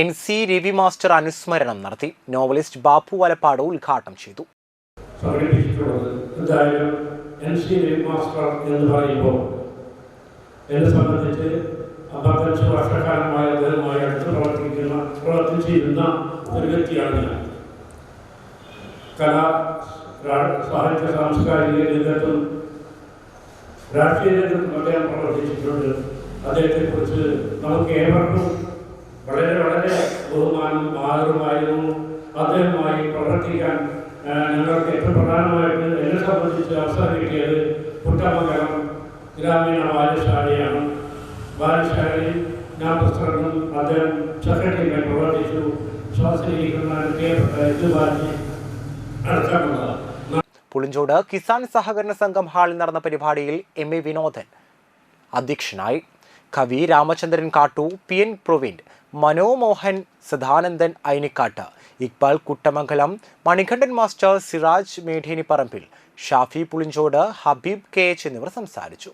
N C Ravi master അനുസ്മരണം നടത്തി. Novelist Bapu Valappad ഉദ്ഘാടനം ചെയ്തു. മാസ്റ്റർ എന്ന് സാഹിത്യ സാംസ്കാരിക രംഗത്തും രാഷ്ട്രീയ രംഗത്തും അദ്ദേഹം പ്രവർത്തിച്ചിട്ടുണ്ട്. അദ്ദേഹത്തെക്കുറിച്ച് നമുക്ക് ഏവർക്കും വളരെ വളരെ ബഹുമാനം ആദരവുമായിരുന്നു അദ്ദേഹവുമായി പ്രവർത്തിക്കാൻ ഞങ്ങൾക്ക് ഏറ്റവും പ്രധാനമായിട്ട് എന്നെ സംബന്ധിച്ച് അവസരം കിട്ടിയത് കുട്ടമംഗലം ഗ്രാമീണ ബാലശാലയാണ്. ബാലശാലയിൽ ഞാൻ പ്രസിഡന്റും അദ്ദേഹം സെക്രട്ടറിയായി പ്രവർത്തിച്ചു. ശ്വാസനിരിക്കുന്ന പ്രിയപ്പെട്ട പുളിഞ്ചോട് കിസാൻ സഹകരണ സംഘം ഹാളിൽ നടന്ന പരിപാടിയിൽ എം എ വിനോദൻ അധ്യക്ഷനായി. കവി Ramachandran Kattu P N Praveen Manomohan Sadanandan Ainikkad Iqbal Kuttamangalam Manikandan master Siraj Methenipparambil Shafi Pulinchod Habeeb K H എന്നിവർ സംസാരിച്ചു.